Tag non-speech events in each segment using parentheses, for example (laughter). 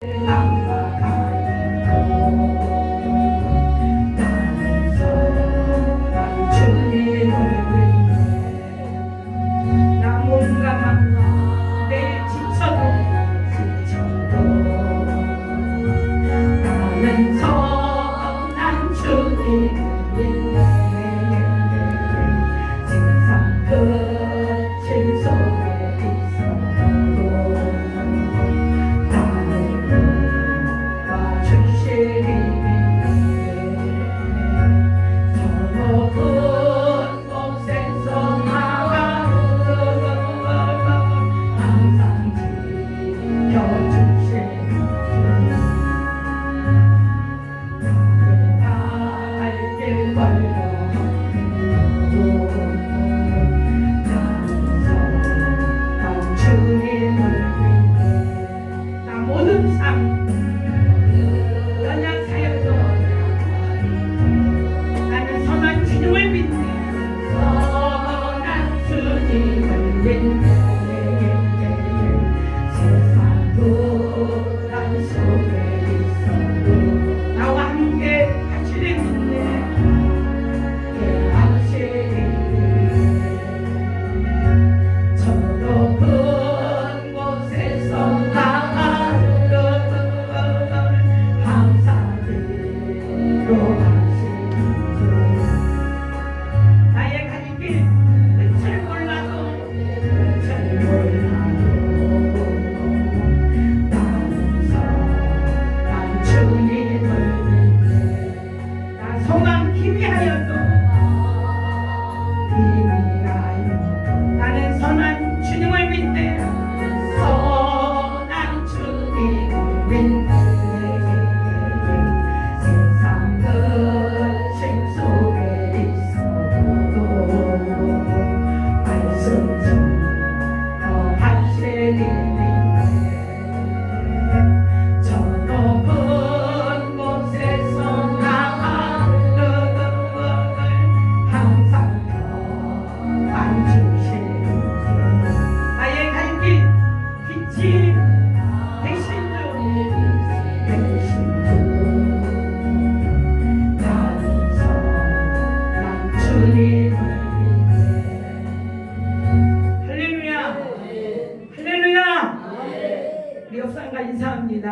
나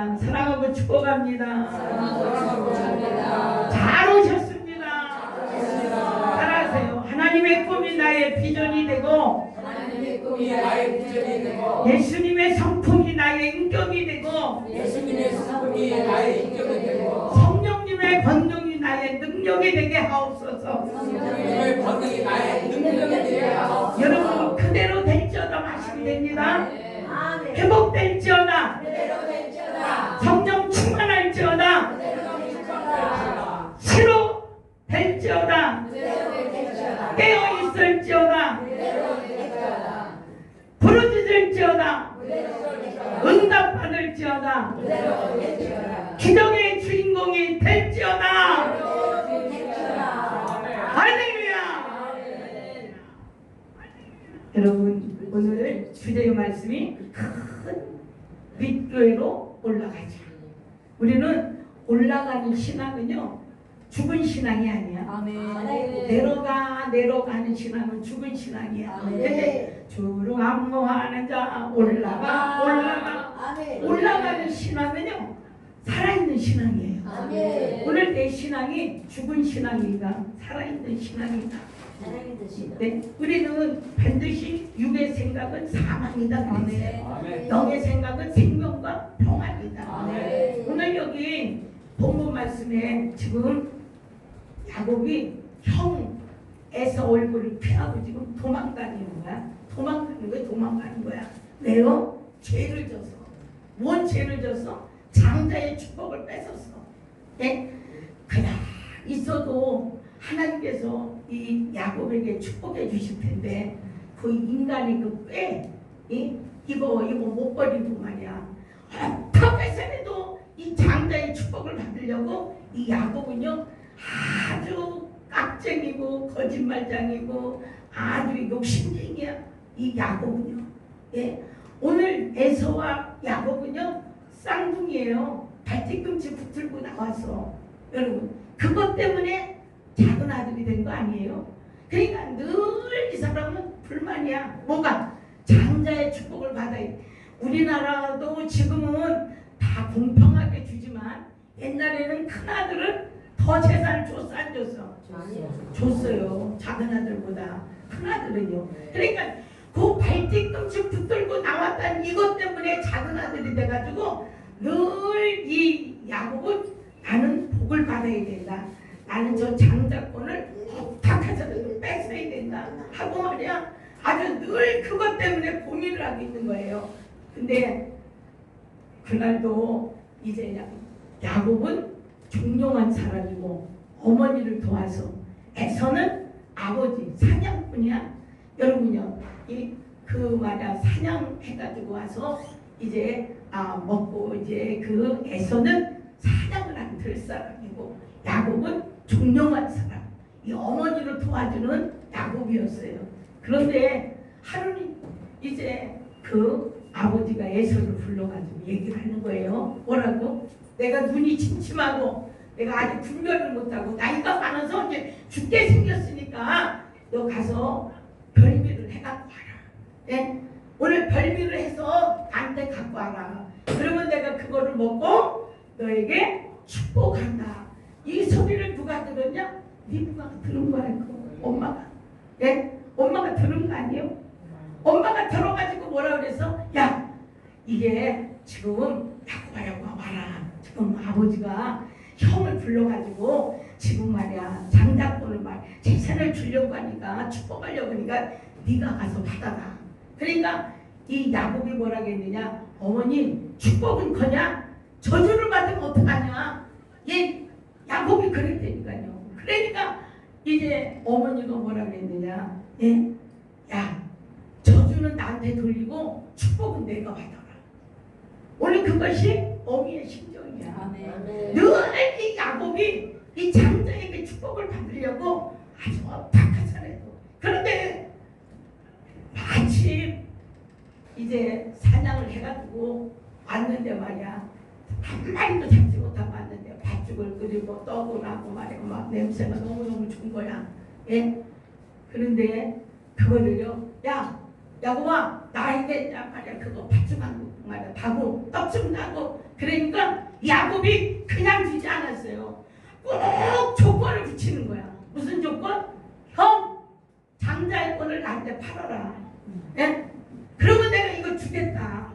인사합니다. 사랑하고 축복합니다. 잘 오셨습니다. 따라하세요. 하나님의 꿈이 나의 비전이 되고 하나님의 꿈이 나의 비전이 되고 부르짖을지어다. 응답받을지어다. 기적의 주인공이 될지어다. 할렐루야. 여러분 오늘 주제의 말씀이 큰 빛교회로 올라가자. 우리는 올라가는 신앙은요 죽은 신앙이 아니야. 내려가 내려가는 신앙은 죽은 신앙이야. 아멘. 근데 주로 안무하는 자 올라가 올라가. 올라가는 신앙은요 살아있는 신앙이에요. 오늘 내 신앙이 죽은 신앙인가 살아있는 신앙인가 네, 우리는 반드시 육의 생각은 사망이다. 그랬어요 영의 생각은 생명과 평안이다. 아멘. 오늘 여기 본문 말씀에 지금 야곱이 형 에서 얼굴을 피하고 지금 도망다니는 거야. 도망가는 거야 도망가는 거야. 왜요? 죄를 져서. 뭔 죄를 져서? 장자의 축복을 뺏었어. 예? 그냥 있어도 하나님께서 이 야곱에게 축복해 주실 텐데 그 인간이 그꽤 이거 이거 못 버리고 말이야. 다 뺏어내도 이 장자의 축복을 받으려고 이 야곱은요 아주 깍쟁이고 거짓말장이고 아주 욕심쟁이야 이 야곱은요 예 오늘 에서와 야곱은요 쌍둥이에요. 발뒤꿈치 붙들고 나와서 여러분 그것 때문에 작은 아들이 된 거 아니에요? 그러니까 늘 이 사람은 불만이야. 뭐가 장자의 축복을 받아야 돼. 우리나라도 지금은 다 공평하게 주지만 옛날에는 큰 아들은 더 재산을 줬어 안 줬어? 줬어요. 작은 아들보다 큰 아들은요. 그러니까 그 발뒤꿈치 붙들고 나왔다는 이것 때문에 작은 아들이 돼가지고 늘 이 야곱은 나는 복을 받아야 된다. 나는 저 장자권을 부탁하자도 뺏어야 된다. 하고 말이야. 아주 늘 그것 때문에 고민을 하고 있는 거예요. 근데 그날도 이제 야- 야곱은 종용한 사람이고 어머니를 도와서 애서는 아버지 사냥꾼이야. 여러분요, 이그 말이야 사냥해가지고 와서 이제 아 먹고 이제 그 애서는 사냥을 안 들 사람이고 야곱은 종용한 사람. 이 어머니를 도와주는 야곱이었어요. 그런데 하루는 이제 그 아버지가 애서를 불러가지고 얘기를 하는 거예요. 뭐라고? 내가 눈이 침침하고 내가 아직 분별을 못하고 나이가 많아서 이제 죽게 생겼으니까 너 가서 별미를 해갖고 와라. 예? 오늘 별미를 해서 나한테 갖고 와라. 그러면 내가 그거를 먹고 너에게 축복한다. 이 소리를 누가 들었냐? 네 누가 들은 거야. 그 엄마가. 예? 엄마가 들은 거 아니에요? 엄마가 들어가지고 뭐라 그래서 야 이게 지금 야구가 야구가 와라. 지금 아버지가 형을 불러가지고 지금 말이야 장작권을 말 재산을 주려고 하니까 축복하려고 하니까 네가 가서 받아라. 그러니까 이 야곱이 뭐라 했느냐 어머님 축복은커녕 저주를 받으면 어떡하냐 얘 야곱이 그랬다니까요. 그러니까 이제 어머니가 뭐라 그랬느냐 예? 야 저주는 나한테 돌리고 축복은 내가 받아라. 오늘 그것이 어미의 심정 이야. 늘이 야곱이 이 장자에게 축복을 받으려고 아주 박하잖아요. 그런데 마침 이제 사냥을 해가지고 왔는데 말이야 한 마리도 잡지 못하고 왔는데 팥죽을 끓이고 떡을 하고 말이야 막 냄새가 너무너무 좋은 거야. 예? 그런데 그거를요 야 야곱아 나에게 야 말이야 그거 팥죽하고 말이야 다고 떡 좀 나고 그러니까 야곱이 그냥 주지 않았어요. 꼭 조건을 붙이는 거야. 무슨 조건? 형 장자의 권을 나한테 팔아라. 예? 그러면 내가 이거 주겠다.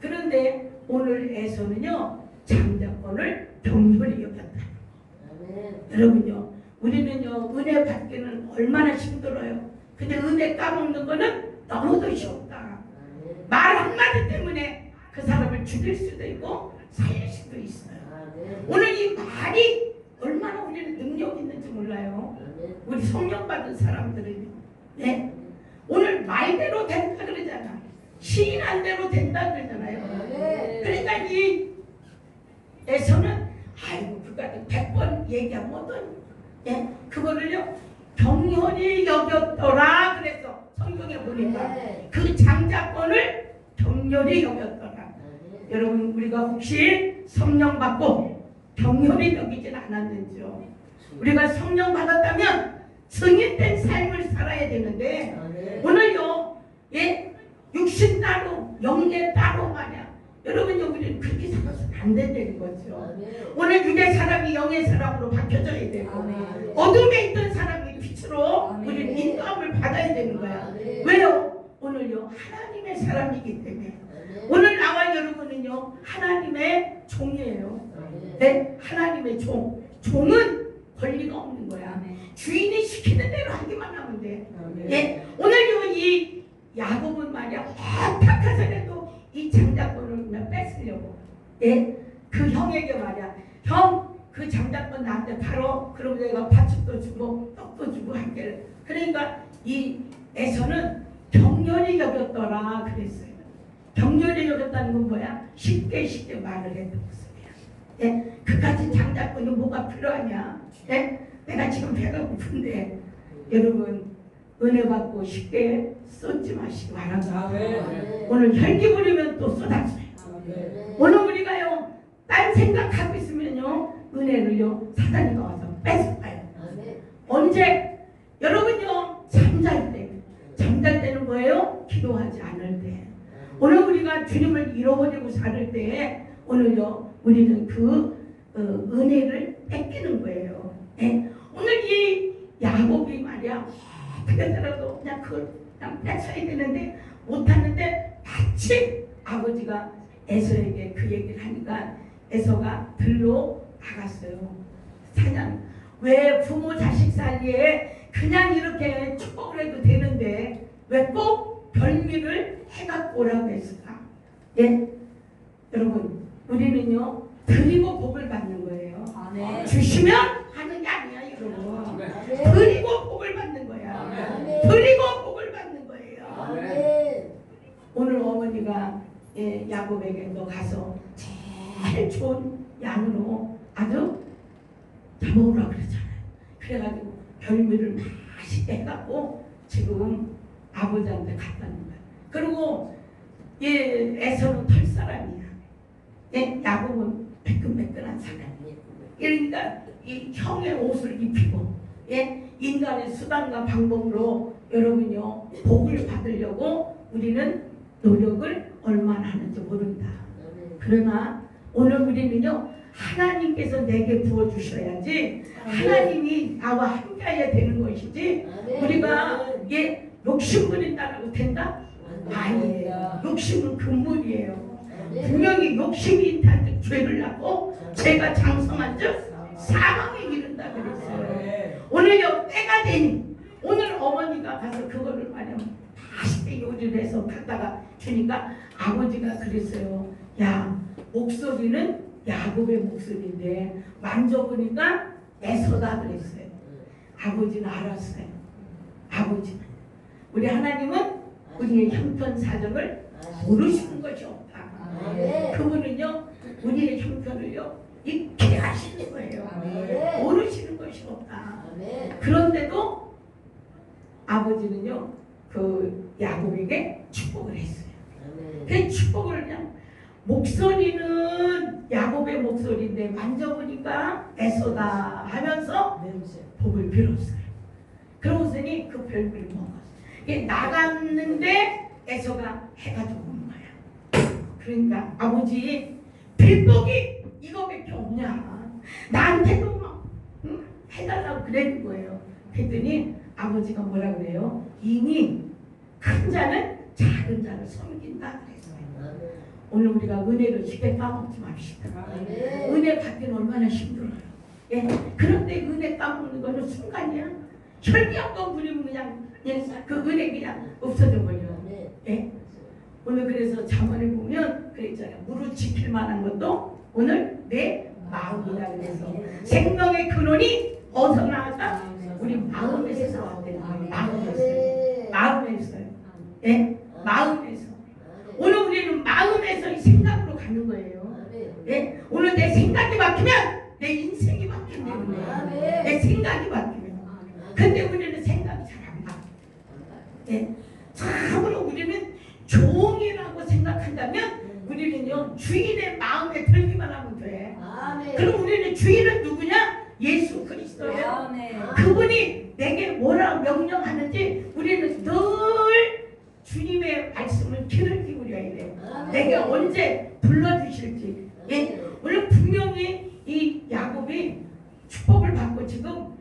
그런데 오늘 에서는요 장자권을 경솔히 여겼다. 여러분요 우리는요 은혜 받기는 얼마나 힘들어요. 근데 은혜 까먹는 거는 너무도 쉬웠다. 말 한마디 때문에 그 사람을 죽일 수도 있고 수도 있어요. 오늘 이 말이 얼마나 우리는 능력 있는지 몰라요. 우리 성령 받은 사람들은 네? 오늘 말대로 된다 그러잖아. 시인한 대로 된다 그러잖아요. 그러니까 이 에서는 아이고 그까지 백번 얘기하면 예? 그거를요 경연히 여겼더라 그래서 성경에 보니까 그 장자권을 경연히 여겼더라. 여러분 우리가 혹시 성령 받고 경연히 여기진 않았는지요? 우리가 성령 받았다면 승인된 삶을 살아야 되는데 오늘요 예 육신 따로 영계 따로 말이야 여러분 여기는 그렇게 살아서는 안 된다는 거죠. 오늘 육의 사람이 영의 사람으로 바뀌어져야 되고 어둠에 있던 사람이 빛으로. 우리는 인도함을 받아야 되는 거야. 왜요? 오늘요 하나님의 사람이기 때문에 오늘 나와 여러분은요 하나님의 종이에요. 네? 하나님의 종. 종은 권리가 없는 거야. 주인이 시키는 대로 하기만 하면 돼. 예, 오늘 이 야곱은 말이야 어떡하서라도 이 장자권을 그냥 뺏으려고. 예, 그 형에게 말이야 형 그 장자권 나한테 바로 그럼 내가 팥죽도 주고 떡도 주고 할게. 그러니까 이 에서는 경렬히 여겼더라 그랬어요 경렬히 여겼다는 건 뭐야 쉽게 쉽게 말을 했던 모습이야 예, 그까지 장자권이 뭐가 필요하냐 예? 내가 지금 배가 고픈데 여러분 은혜 받고 쉽게 쏟지 마시기 바랍니다. 오늘 혈기 부리면 또 쏟아져요. 오늘 우리가요 딴 생각하고 있으면요 은혜를요 사단이가 와서 뺏어가요. 언제 여러분요 잠잘 때 잠잘 때는 뭐예요? 기도하지 않을 때. 오늘 우리가 주님을 잃어버리고 살을 때 오늘요 우리는 그 어, 은혜를 뺏기는 거예요. 예? 오늘 이 야곱이 말이야 어떻게 살아도 그냥 그걸 그냥 뺏어야 되는데 못하는데 마침 아버지가 에서에게 그 얘기를 하니까 에서가 들로 나갔어요. 사냥 왜 부모 자식 사이에 그냥 이렇게 축복을 해도 되는데 왜 꼭 별미를 해갖고 오라고 했을까? 예? 여러분 우리는요 드리고 복을 받는 거예요. 주시면 하는 게 아니야 여러분. 드리고 복을 받는 거야. 드리고 복을 받는 거예요. 오늘 어머니가 예, 야곱에게 너 가서 제일 좋은 양으로 아주 잡아오라 그러잖아요. 그래가지고 별미를 맛있게 해갖고 지금 아버지한테 갖다는 거야. 그리고 예, 에서는 털 사람이야. 예, 야곱은 매끈매끈한 사람이야. 그러니까 이 형의 옷을 입히고 예, 인간의 수단과 방법으로 여러분요 복을 받으려고 우리는 노력을 얼마나 하는지 모른다. 그러나 오늘 우리는요 하나님께서 내게 부어 주셔야지 하나님이 나와 함께해야 되는 것이지 우리가 예 욕심 부린다라고 된다? 아니에요. 욕심은 금물이에요. 분명히 욕심이 있다는 죄를 낳고 죄가 장성한 즉 사망에 이른다 그랬어요. 오늘 요 때가 되니 오늘 어머니가 가서 그거를 말하면 맛있게 요리를 해서 갖다가 주니까 아버지가 그랬어요. 야 목소리는 야곱의 목소리인데 만져보니까 에서다 그랬어요. 아버지는 알았어요. 아버지는 우리 하나님은 우리의 형편 사정을 모르시는 것이 없다. 그분은요 우리의 형편을요 익히 하시는 거예요. 모르시는 것이 없다. 그런데도 아버지는요 그 야곱에게 축복을 했어요. 그 축복을 그냥 목소리는 야곱의 목소리인데 만져보니까 에서다 하면서 복을 빌었어요. 그러고서니 그 별을. 이게 나갔는데 에서가 해가 좋은 거야. 그러니까 아버지 빌복이 이거밖에 없냐. 나한테도 막 응? 해달라고 그랬는 거예요. 그랬더니 아버지가 뭐라 그래요? 이미 큰 자는 작은 자를 섬긴다 그랬어요. 오늘 우리가 은혜를 쉽게 까먹지 맙시다. 은혜 받기는 얼마나 힘들어요. 예. 그런데 은혜 까먹는 거는 순간이야. 혈기 한번 부리면 그냥 예, 그 은혜 그냥 없어져 버려요. 예. 오늘 그래서 자문을 보면 그랬잖아요. 무릎 지킬 만한 것도 오늘 내 마음이다 그래서 생명의 근원이 어디서 나왔다? 우리 마음에서 나왔대요. 마음에서. 마음에서요. 예? 마음에서. 오늘 우리는 마음에서 이 생각으로 가는 거예요. 예? 오늘 내 생각이 바뀌면 내 인생이 바뀐다는 아, 거예요. 네. 내 생각이 바뀌면. 근데 우리는 생각이 잘안 바뀌어. 예? 참으로 우리는 종이라고 생각한다면 우리는요 주인의 마음에 들기만 하면 돼. 그럼 우리는 주인은 누구냐? 예수 그리스도예요. 그분이 내게 뭐라 명령하는지 우리는 늘 주님의 말씀을 귀를 기울여야 돼요. 내가 언제 불러주실지. 예? 오늘 분명히 이 야곱이 축복을 받고 지금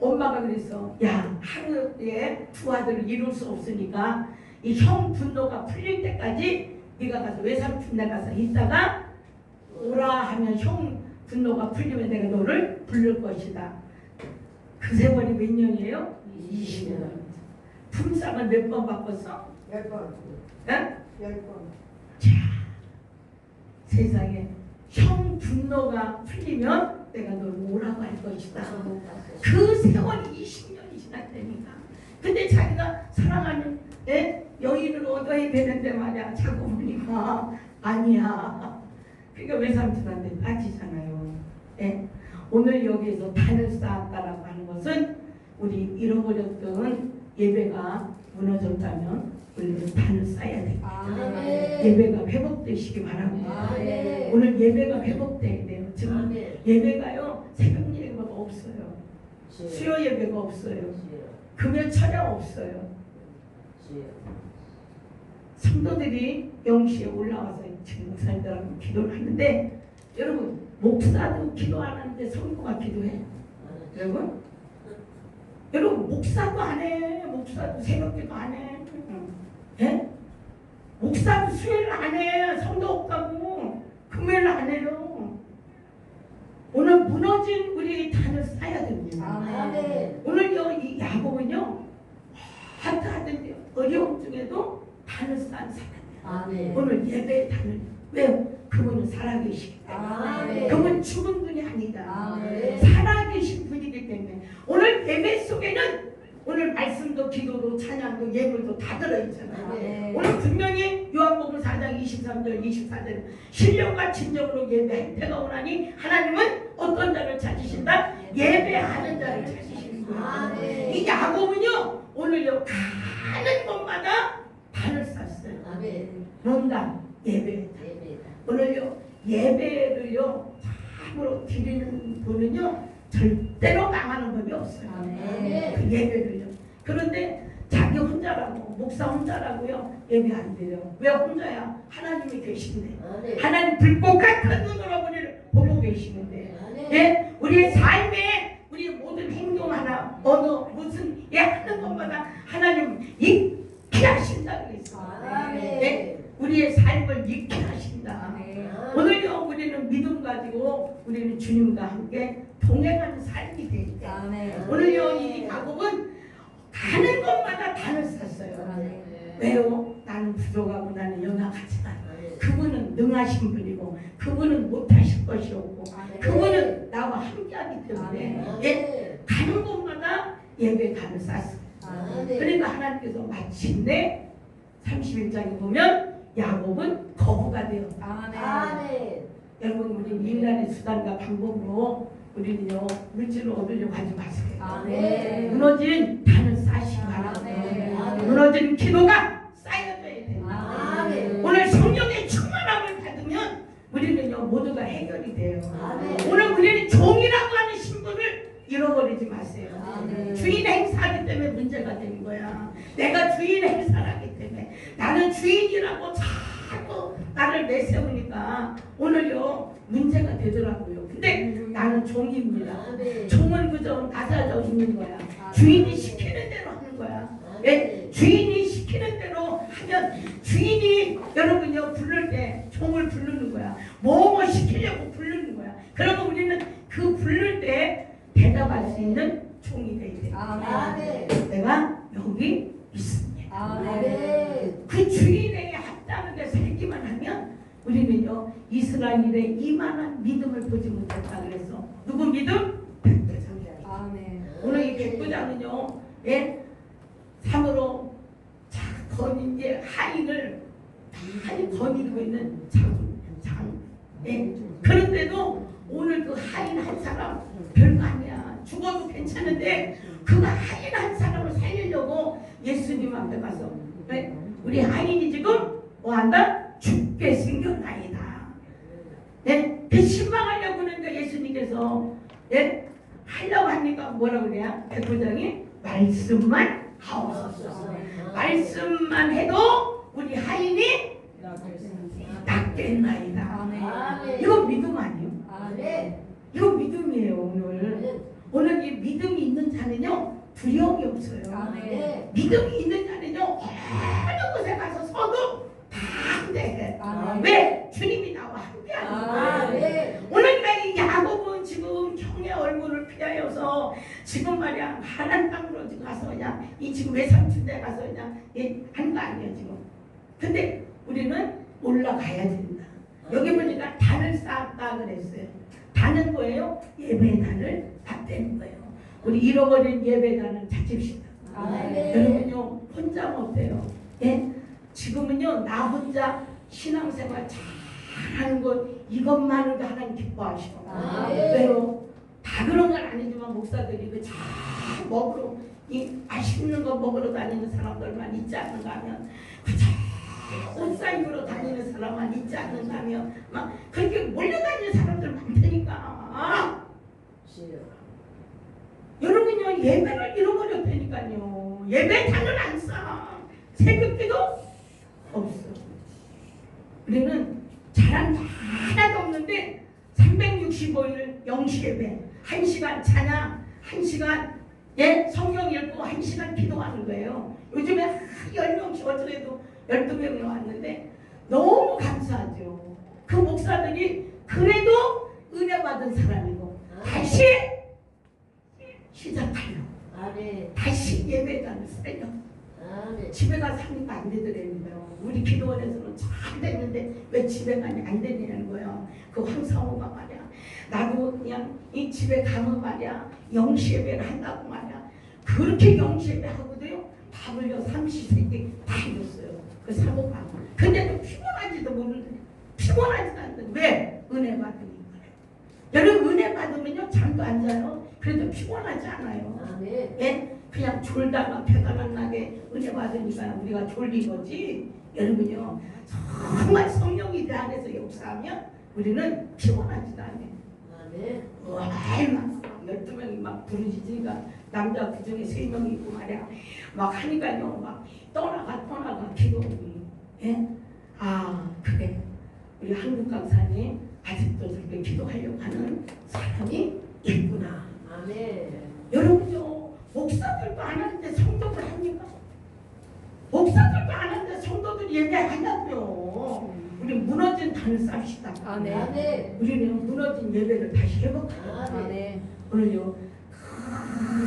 엄마가 그랬어. 야 하루에 두 아들을 이룰 수 없으니까 이 형 분노가 풀릴 때까지 네 가 가서 외삼촌 네 가서 있다가 오라 하면 형 분노가 풀리면 내가 너를 부를 것이다. 그 세월이 몇 년이에요? 20년. 품삯을 몇번 바꿨어? 예? 세상에 형 분노가 풀리면 내가 널 오라고 할 것이다. 그 세월이 20년이 지났다니까. 근데 자기가 사랑하는 예? 여인을 얻어야 되는데 말이야. 자꾸 보니까 아니야. 그러니까 외삼촌한테 빠지잖아요. 예? 오늘 여기에서 단을 쌓았다라고 하는 것은 우리 잃어버렸던 예배가 무너졌다면 우리는 단을 쌓아야 돼. 아멘. 예배가 회복되시기 바랍니다. 아멘. 오늘 예배가 회복돼야 돼요. 지금 아멘. 예배가요 새벽 예배가 없어요. 수요 예배가 없어요. 금요 철야 없어요. 성도들이 영시에 올라와서 지금 목사님들하고 기도를 하는데 여러분 목사도 기도 안 하는데 성도가 기도해. 여러분 여러분 목사도 안 해. 목사도 새벽기도 안 해. 예? 목사도 수요일 안 해. 성도 없다고 금요일 안 해요. 오늘 무너진 우리 단을 쌓아야 됩니다. 아멘. 오늘요 이 야곱은요 하트하든지 어려움 중에도 단을 쌓은 사람이야. 아멘. 오늘 예배의 단을 왜요? 그분은 살아계시기 때문에 아멘. 그분 죽은 분이 아니다. 아멘. 살아계신 분이기 때문에 오늘 예배 속에는 오늘 말씀도 기도도 찬양도 예물도 다 들어있잖아요. 아멘. 오늘 분명히 요한복음 4장 23절 24절 신령과 진정으로 예배할 때가 오나니 하나님은 어떤 자를 찾으신다? 예배하는 자를 찾으시는 거예요. 아멘. 이 야곱은요 오늘요 가는 곳마다. 아멘. 뭔가 예배. 예배다. 오늘요 예배를요 참으로 드리는 분은요 절대로 망하는 법이 없어요. 아멘. 그 예배를요. 그런데 자기 혼자라고 목사 혼자라고요 예배 안 돼요. 왜 혼자야? 하나님이 계신데 아멘. 하나님 불꽃 같은 눈으로 우리를 보고 계시는데 아멘. 예? 우리의 삶에 우리 모든 행동 하나 어느 무슨 예 하는 것마다 하나님 익히 하신다 예? 우리의 삶을 익히 하신다. 아멘. 오늘요 우리는 믿음 가지고 우리는 주님과 함께 동행하는 삶이 되니까 아멘. 오늘요 이 야곱은 가는 곳마다 단을 쌌어요. 아멘. 왜요? 나는 부족하고 나는 연약하지만 아멘. 그분은 능하신 분이고 그분은 못하실 것이 없고 아멘. 그분은 나와 함께하기 때문에 아멘. 예, 가는 곳마다 예배 단을 쌌어요. 아멘. 그러니까 하나님께서 마침내 31장에 보면 야곱은 거부가 되었다. 아멘. 아멘. 여러분 우리 인간의 수단과 방법으로 우리는요 물질을 얻으려고 하지 마세요. 아멘. 무너진 단을 쌓으시기 바랍니다. 아멘. 무너진 기도가 쌓여져야 됩니다. 아멘. 오늘 성령의 충만함을 받으면 우리는요 모두가 해결이 돼요. 아멘. 오늘 우리는 종이라고 하는 신분을 잃어버리지 마세요. 아멘. 주인 행사하기 때문에 문제가 되는 거야. 내가 주인 행사하기 나는 주인이라고 자꾸 나를 내세우니까 오늘요 문제가 되더라고요. 근데 나는 종입니다. 아멘. 종은 그저 낮아져 있는 거야. 주인이 시키는 대로 하는 거야. 예? 주인이 시키는 대로 하면 주인이 여러분요 부를 때 종을 부르는 거야. 뭐뭐 시키려고 부르는 거야. 그러면 우리는 그 부를 때 대답할 수 있는 종이 돼야 돼. 아멘. 내가 여기 있습니다. 아멘. 그 주인에게 합당하게 살기만 하면 우리는요 이스라엘의 이만한 믿음을 보지 못했다 그래서 누구 믿음? 백부장. 아멘. 오늘 이 백부장은요 예 참으로 자 하인을 많이 거느리고 있는 장장 예 그런데도 오늘 그 하인 한 사람 별거 아니야 죽어도 괜찮은데 그 하인 한 사람을 살리려고 예수님 앞에 가서 예? 우리 하인이 지금 뭐한다 죽게 생겼나이다 예? 그 신방하려고 하는데 예수님께서 예? 하려고 하니까 뭐라 그래요? 백부장이 말씀만 하옵소서 말씀만 해도 우리 하인이 낫겠나이다. 이거 믿음 아니에요? 아멘. 이거 믿음이에요 오늘 오늘 이 믿음이 있는 자는요 두려움이 없어요. 믿음이 있는 자는요 어느 곳에 가서 서도 다 돼. 아멘. 왜? 주님이 나와 함께하니까 아멘. 오늘 이 야곱은 지금 형의 얼굴을 피하여서 지금 말이야 하나님 땅으로 지금 가서 그냥 이 지금 외삼촌대 가서 그냥 한거 아니야 지금 근데 우리는 올라가야 된다 여기 보니까 단을 쌓았다 그랬어요 단은 뭐예요? 예배단을 쌓는 거예요 우리 잃어버린 예배단을 찾읍시다 아멘. 여러분요 혼자 못해요 예? 지금은요 나 혼자 신앙생활 잘하는 것 이것만으로도 하나님 기뻐하시고 아멘. 왜요? 다 그런 건 아니지만 목사들이 그잘 먹으러 이 맛있는 거 먹으러 다니는 사람들만 있지 않는가 하면 그저 옷사 입으러 다니는 사람만 있지 않는가 하면 막 그렇게 몰려다니는 사람들 많다니까. 여러분요 예배를 잃어버렸다니까요. 예배 단을 안싸 새벽기도 없어. 우리는 자랑 하나도 없는데 365일 영시 예배 1시간 찬양 1시간? 예? 성경 읽고 1시간 기도하는 거예요. 요즘에 10명씩 어쩌래도 12명이 왔는데 너무 감사하죠. 그 목사들이 그래도 은혜 받은 사람이고 다시 시작하려. 아멘. 다시 예배당을 살려. 아멘. 집에 가서 하니까 안 되더라고요. 우리 기도원에서는 잘 됐는데 왜 집에 가니 안 되냐는 거예요. 그 황사호가 말이야. 나도 그냥 이 집에 가면 말이야 영시 예배를 한다고 말이야. 그렇게 영시 예배 하고도요 밥을요 삼시세끼 다 해줬어요. 그 사모가. 근데도 피곤하지도 모르는데 피곤하지도 않는데 왜 은혜 받으니까. 여러분 은혜 받으면요 잠도 안 자요. 그래도 피곤하지 않아요. 아멘. 예? 그냥 졸다가 배가 만나게 은혜 받으니까 우리가 졸린 거지. 여러분요, 정말 성령이 내 안에서 역사하면 우리는 피곤하지도 않아요. 아멘. 얼마 열두 명이 막 부르짖으니까 남자 그 중에 세 명이 있고 말이야. 막 하니까요, 막 떠나가 떠나가 기도하니. 예? 아 그래. 우리 한국 강사님 아직도 저렇게 기도하려고 하는 사람이 있구나. 아멘. 여러분요 목사들도 안 하는데 성도들 합니까? 목사들도 안 하는데 성도들 예배하냐고요. 우리 무너진 단을 쌉시다. 아멘. 아멘. 우리는 무너진 예배를 다시 회복하자. 아멘. 아멘. 오늘요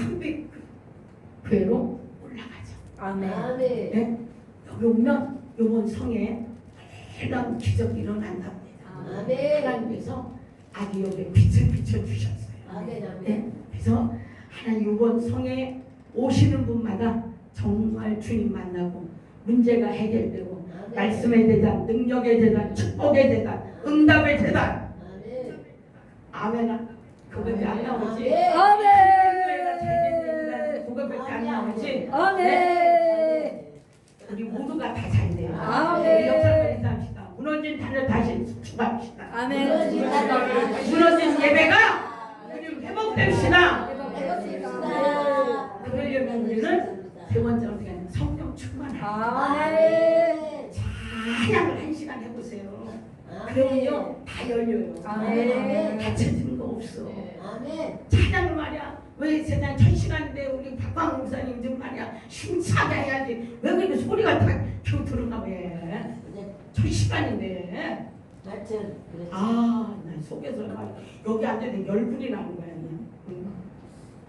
큰 교회로 올라가자. 아멘. 아멘. 예? 여기 오면 이번 성에 놀라운 기적이 일어난답니다. 아멘. 하나님께서 아기 여기 빛을 비춰주셨어요. 아멘. 네. 아멘. 그래서 하나님 이번 성에 오시는 분마다 정말 주님 만나고 문제가 해결되고. 말씀의 대단, 능력의 대단, 축복의 대단, 응답의 대단. 아멘. 그거밖에 안 나오지. 아멘. 그거밖에 안 나오지. 아멘. 우리 모두가 다 잘 돼요. 아멘. 인사합시다. 무너진 단을 다시 축복합시다. 아멘. 무너진 예배가 우리 회복됩시다. 그러려면 우리는 세 번째 어떻게 하냐 성령 충만하고 아멘. 찬양을 한 시간 해보세요. 그러면요 다 열려요. 아멘. 닫혀지는 거 없어. 아멘. 찬양을 말이야. 왜 세상 첫 시간인데 우리 박광 목사님 좀 말이야 힘차게 해야지. 왜 그렇게 소리가 다 겨우 들어가 왜? 네. 첫 시간인데. 하여튼 그랬어. 아, 난 속에서 막 여기 앉아도 열불이 나는 거야. 응.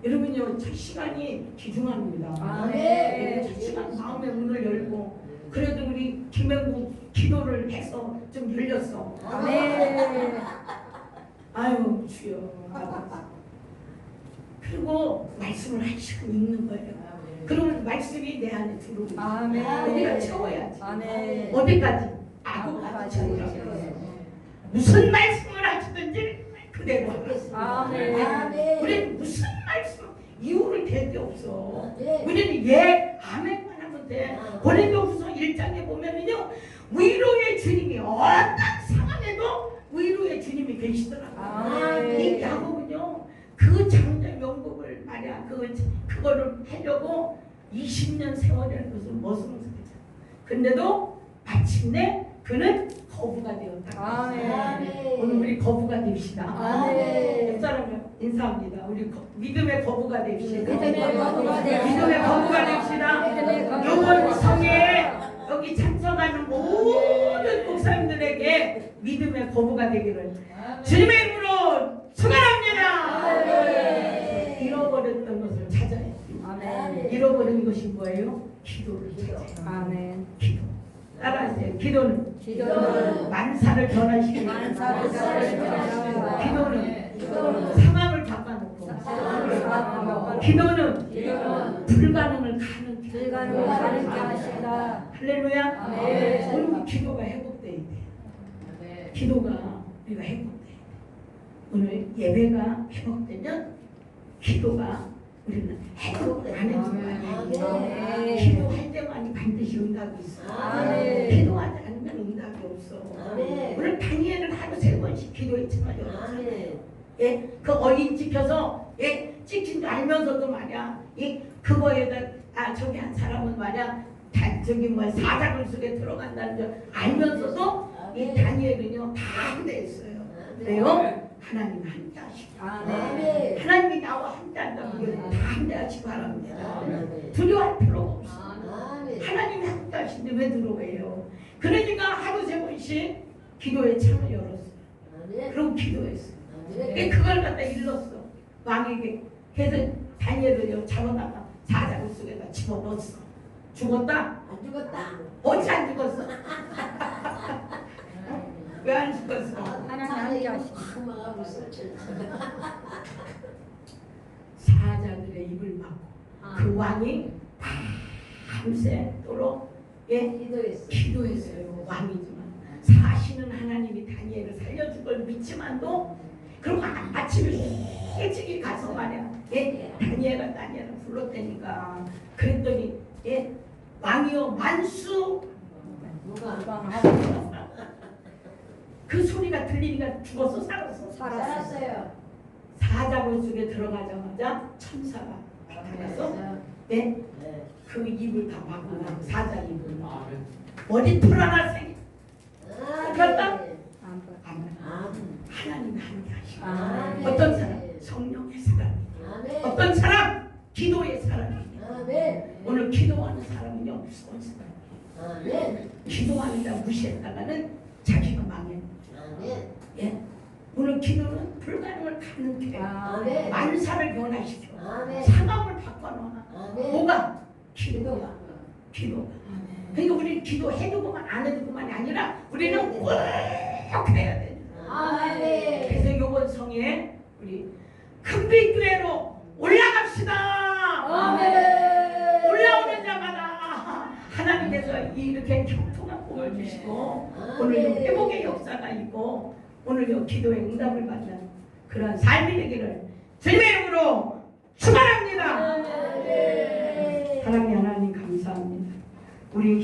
여러분요 첫 시간이 귀중합니다. 아멘. 첫 시간 마음의 문을 열고 그래도 우리 김행국 기도를 해서 좀 열렸어. 아멘. 아유 주여. 그리고 말씀을 한 시간 읽는 거예요. 그러면 말씀이 내 안에 들어오고 아멘. 어디가 채워야지. 아멘. 어디까지? 아구까지 채워야지. 무슨 말씀을 하시든지 그대로 하겠습니다. 아멘. 아멘. 우리는 무슨 말씀 이유를 댈데 없어. 네. 우리는 예 아멘만 하면 돼. 고린도후서 1장에 보면은요 위로의 주님이 어떤 상황에도 위로의 주님이 계시더라고요. 아멘. 이 야곱은요 그 장 자 영국을 말이야 그 그거를 하려고 20년 세월이라는 것을 머슴었었죠. 근데도 마침내 그는 거부가 되었다. 아멘. 오늘 우리 거부가 됩시다. 아멘. 옆 사람 인사합니다. 우리 거- 믿음의 거부가 됩시다. 믿음의 거부가 됩시다. 믿음의 거부가 됩시다. 됩시다. 성에 여기 참석하는 모든 목사님들에게 믿음의 거부가 되기를 주님의 이름으로 축원합니다. 아멘. 잃어버렸던 것을 찾아야 돼요. 아멘. 잃어버린 것이 뭐예요? 기도를 찾아요. 아멘. 기도. 따라하세요. 기도는 기도는 만사를 변화시키는 만사를 변화시키는 기도는 기도는 상황을 바꿔놓고 상황을 바꿔놓고 기도는 기도는 불가능을 가능 불가능을 가능케 하신다. 할렐루야 아멘. 오늘 기도가 회복돼야 돼 기도가 우리가 회복돼야 돼 오늘 예배가 회복되면 기도가 우리는 해도 많이 아멘. 기도할 때만이 반드시 응답이 있어. 아멘. 기도하지 않으면 응답이 없어. 아멘. 오늘 다니엘은 하루 세 번씩 기도했지만 아멘. 예, 그 어린 찍혀서 예, 찍힌 줄 알면서도 말이야, 예, 그거에다 아 저기 한 사람은 말이야, 다, 저기 뭐 사자굴 속에 들어간다는 줄 알면서도 이 아멘. 다니엘은요 다 한대했어요. 왜요? 하나님 함께 하시고 아멘. 하나님이 나와 함께 한다는 아멘. 걸다 함께 하시기 바랍니다. 아멘. 두려워할 필요가 없어. 아멘. 하나님이 함께 하신데 왜 두려워해요? 그러니까 하루 세 번씩 기도의 창을 열었어. 아멘. 그럼 기도했어. 아멘. 근데 그걸 갖다 일렀어. 왕에게. 그래서 다니엘을 잡아다가 사자굴 속에다 집어넣었어. 죽었다? 안 죽었다. 어찌 안 죽었어? (laughs) 왜 안 죽었어? 있어. (laughs) 사자들의 입을 막고 아. 그 왕이 밤새도록 예 기도했어. 기도했어요. 왕이지만 사시는 하나님이 다니엘을 살려줄 걸 믿지만도 그리고 아- 아침에 일찍이 가서 말이야 예 다니엘아 다니엘아 불렀다니까 그랬더니 예 왕이여 만수 누가? 건강하고 그 소리가 들리니까 죽었어 살았어 살았어요. 사자굴 속에 들어가자마자 천사가 나타나서 예, 네. 그 입을 다 막고 나고 사자 입을 아멘. 머리 풀어라 생 그렇다? 하나님 함께 하시고 아멘. 어떤 사람 성령의 사람 아멘. 어떤 사람 기도의 사람이 아멘. 오늘 기도하는 사람은요 무서운 사람 아멘. 기도하는 자 무시했다가는 자기가 망해 아멘. 예 오늘 기도는 불가능을 가능해 아멘. 만사를 변화시켜 아멘. 상황을 바꿔놓아 아멘. 뭐가 기도가 기도가 그러니까 우리 기도해주고만 안 해주고만이 아니라 우리는 꼭 해야 돼 아멘. 그래서 이번 성에 우리 큰빛교회로 올라갑시다. 아멘. 올라오는 자마다 하나님께서 이렇게 경통한 복을 주시고 오늘 이 회복의 역사가 있고 오늘 이 기도의 응답을 받는 그런 삶이 되기를 주님의 이름으로 축원합니다. 하나님 하나님 감사합니다. 우리